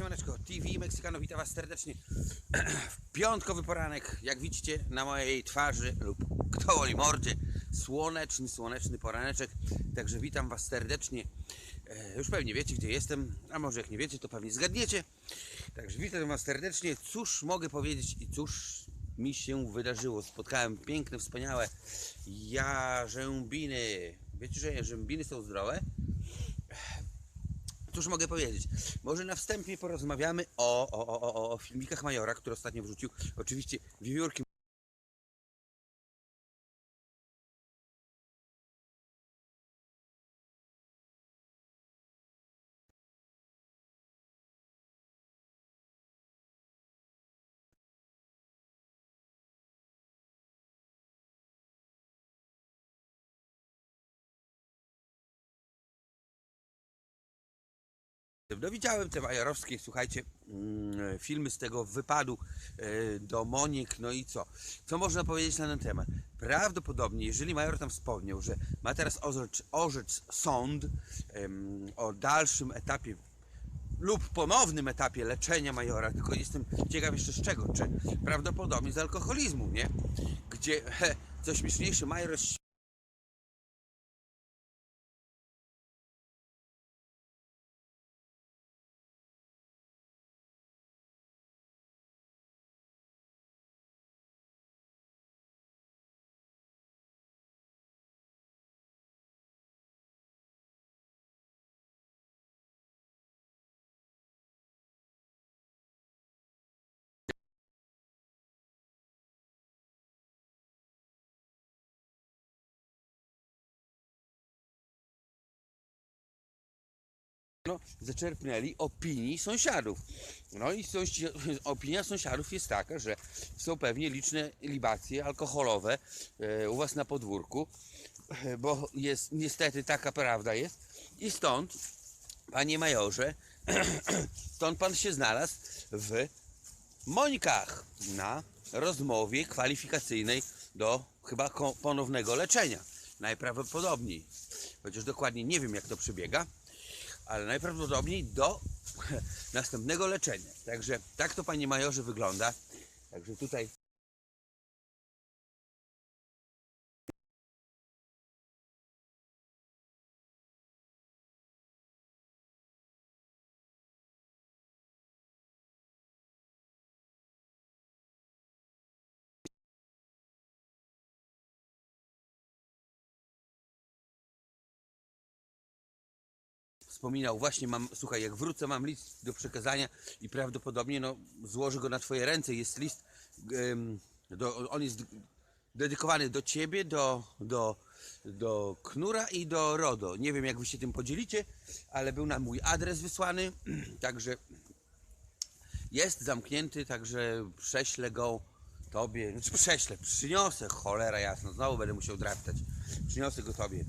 siemaneczko, TV Meksykano, witam Was serdecznie. W piątkowy poranek, jak widzicie na mojej twarzy lub kto woli mordzie, słoneczny, słoneczny poraneczek, także witam Was serdecznie, e, już pewnie wiecie gdzie jestem, a może jak nie wiecie to pewnie zgadniecie, także witam Was serdecznie, cóż mogę powiedzieć i cóż mi się wydarzyło, spotkałem piękne, wspaniałe jarzębiny, wiecie, że jarzębiny są zdrowe? Cóż mogę powiedzieć? Może na wstępie porozmawiamy o, o, o, o, o filmikach Majora, które ostatnio wrzucił. Oczywiście wiewiórki. No widziałem te majorowskie, słuchajcie, mm, filmy z tego wypadu e, do Monik, no i co? Co można powiedzieć na ten temat? Prawdopodobnie, jeżeli major tam wspomniał, że ma teraz orzec, orzec sąd o dalszym etapie lub ponownym etapie leczenia majora, tylko jestem ciekaw jeszcze z czego, czy prawdopodobnie z alkoholizmu, nie? Gdzie, he, co śmieszniejsze, major no, zaczerpnęli opinii sąsiadów. No i sąsi- opinia sąsiadów jest taka, że są pewnie liczne libacje alkoholowe e, u Was na podwórku, e, bo jest niestety taka prawda jest. I stąd, Panie Majorze, stąd Pan się znalazł w Mońkach na rozmowie kwalifikacyjnej do chyba ponownego leczenia. Najprawdopodobniej. Chociaż dokładnie nie wiem jak to przebiega ale najprawdopodobniej do następnego leczenia. Także tak to panie majorze wygląda. Także tutaj wspominał, właśnie mam, słuchaj, jak wrócę, mam list do przekazania i prawdopodobnie no, złożę go na twoje ręce. Jest list, do, on jest dedykowany do ciebie, do, do, do Knura i do Rodo. Nie wiem, jak wy się tym podzielicie, ale był na mój adres wysłany, także jest zamknięty, także prześlę go tobie, znaczy prześlę, przyniosę, cholera jasno, znowu będę musiał draptać, przyniosę go tobie.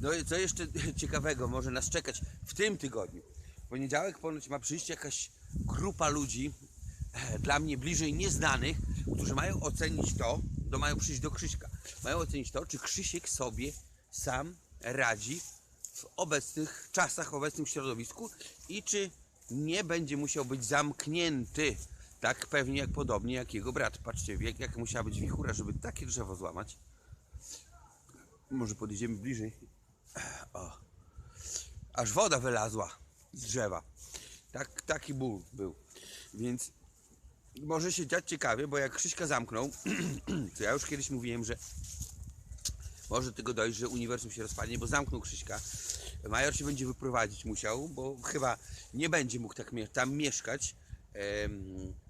No i co jeszcze ciekawego może nas czekać w tym tygodniu? W poniedziałek ponoć ma przyjść jakaś grupa ludzi, e, dla mnie bliżej nieznanych, którzy mają ocenić to, do, mają przyjść do Krzyśka, mają ocenić to, czy Krzysiek sobie sam radzi w obecnych czasach, w obecnym środowisku i czy nie będzie musiał być zamknięty tak pewnie jak podobnie jak jego brat. Patrzcie, jak, jak musiała być wichura, żeby takie drzewo złamać. Może podejdziemy bliżej. O. Aż woda wylazła z drzewa. Tak, taki ból był. Więc może się dziać ciekawie, bo jak Krzyśka zamknął, to ja już kiedyś mówiłem, że może tego dojść, że uniwersum się rozpadnie, bo zamknął Krzyśka. Major się będzie wyprowadzić musiał, bo chyba nie będzie mógł tak tam mieszkać.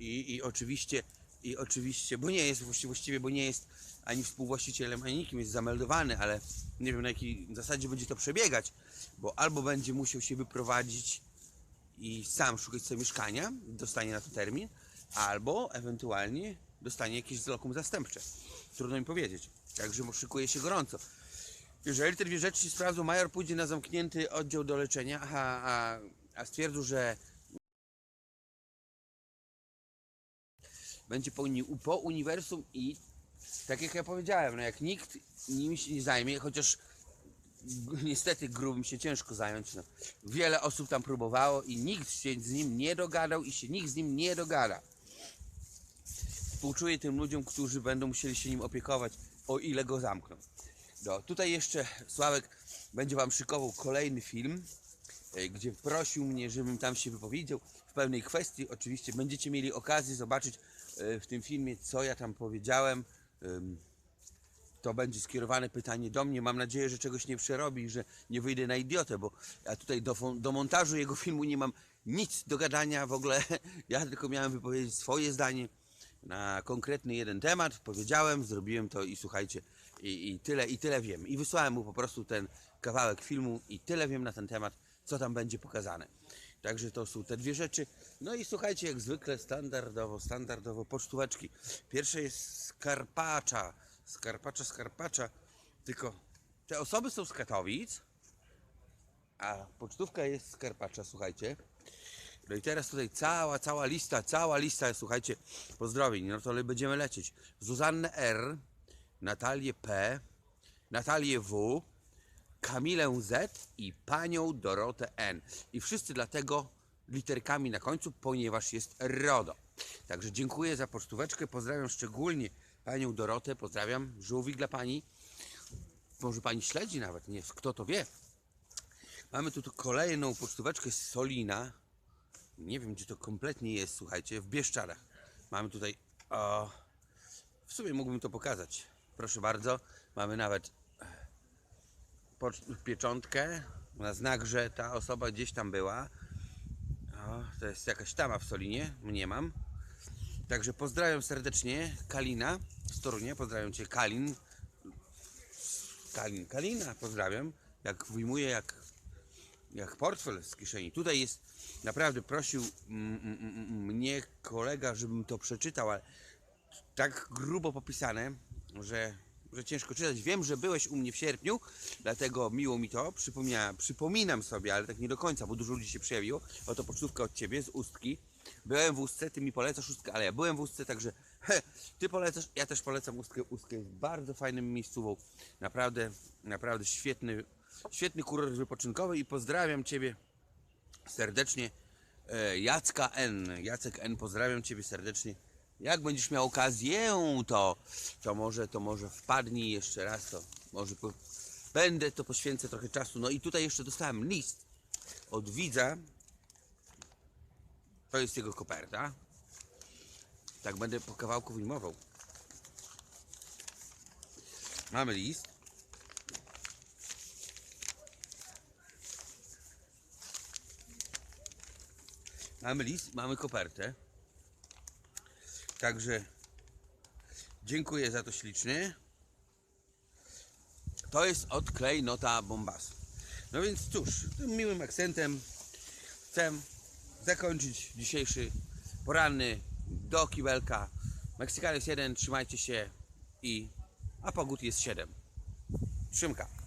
I, I oczywiście, i oczywiście, bo nie jest właści- właściwie, bo nie jest ani współwłaścicielem, ani nikim jest zameldowany, ale nie wiem na jakiej zasadzie będzie to przebiegać, bo albo będzie musiał się wyprowadzić i sam szukać sobie mieszkania, dostanie na to termin, albo ewentualnie dostanie jakieś lokum zastępcze. Trudno mi powiedzieć. Także szykuje się gorąco. Jeżeli te dwie rzeczy się sprawdzą, major pójdzie na zamknięty oddział do leczenia, a, a, a stwierdził, że będzie po, uni- po uniwersum i tak jak ja powiedziałem, no jak nikt nim się nie zajmie, chociaż niestety grubym się ciężko zająć. No. Wiele osób tam próbowało i nikt się z nim nie dogadał i się nikt z nim nie dogada. Współczuję tym ludziom, którzy będą musieli się nim opiekować, o ile go zamkną. No, tutaj jeszcze Sławek będzie Wam szykował kolejny film, gdzie prosił mnie, żebym tam się wypowiedział w pewnej kwestii. Oczywiście będziecie mieli okazję zobaczyć e, w tym filmie, co ja tam powiedziałem. To będzie skierowane pytanie do mnie. Mam nadzieję, że czegoś nie przerobi że nie wyjdę na idiotę, bo ja tutaj do, do montażu jego filmu nie mam nic do gadania w ogóle. Ja tylko miałem wypowiedzieć swoje zdanie na konkretny jeden temat. Powiedziałem, zrobiłem to i słuchajcie, i, i tyle, i tyle wiem. I wysłałem mu po prostu ten kawałek filmu i tyle wiem na ten temat, co tam będzie pokazane. Także to są te dwie rzeczy. No i słuchajcie, jak zwykle standardowo, standardowo pocztóweczki. Pierwsze jest skarpacza. Skarpacza, skarpacza. Tylko te osoby są z Katowic, a pocztówka jest z Karpacza, słuchajcie. No i teraz tutaj cała, cała lista, cała lista, słuchajcie, pozdrowień. No to będziemy lecieć. Zuzannę R, Natalię P, Natalię W, Kamilę Z i panią Dorotę N. I wszyscy dlatego literkami na końcu, ponieważ jest RODO. Także dziękuję za pocztóweczkę, pozdrawiam szczególnie panią Dorotę, pozdrawiam, żółwik dla pani. Może pani śledzi nawet, nie, kto to wie. Mamy tu, kolejną pocztóweczkę z Solina. Nie wiem, gdzie to kompletnie jest, słuchajcie, w Bieszczadach. Mamy tutaj, o, w sumie mógłbym to pokazać. Proszę bardzo, mamy nawet pieczątkę na znak, że ta osoba gdzieś tam była. O, to jest jakaś tama w Solinie, nie mam. Także pozdrawiam serdecznie Kalina z Torunia, pozdrawiam Cię Kalin. Kalin, Kalina, pozdrawiam. Jak wyjmuję, jak, jak portfel z kieszeni. Tutaj jest, naprawdę prosił mm, mm, mm, mnie kolega, żebym to przeczytał, ale tak grubo popisane, że, że ciężko czytać. Wiem, że byłeś u mnie w sierpniu, dlatego miło mi to. Przypomnia, przypominam sobie, ale tak nie do końca, bo dużo ludzi się przejawiło. Oto pocztówka od ciebie z ustki. Byłem w ustce, ty mi polecasz ustkę, ale ja byłem w ustce, także he, ty polecasz, ja też polecam ustkę. Ustkę jest bardzo fajnym miejscową. Naprawdę, naprawdę świetny, świetny kurort wypoczynkowy i pozdrawiam ciebie serdecznie. E, Jacka N. Jacek N. Pozdrawiam Ciebie serdecznie. Jak będziesz miał okazję, to, to może, to może wpadnij jeszcze raz, to może po, będę, to poświęcę trochę czasu. No i tutaj jeszcze dostałem list od widza. To jest jego koperta. Tak będę po kawałku wyjmował. Mamy list. Mamy list, mamy kopertę. Także dziękuję za to ślicznie. To jest od klejnota Bombas. No więc cóż, tym miłym akcentem chcę zakończyć dzisiejszy poranny do kibelka. Meksykan jest jeden, trzymajcie się i a pogód jest 7. Trzymka.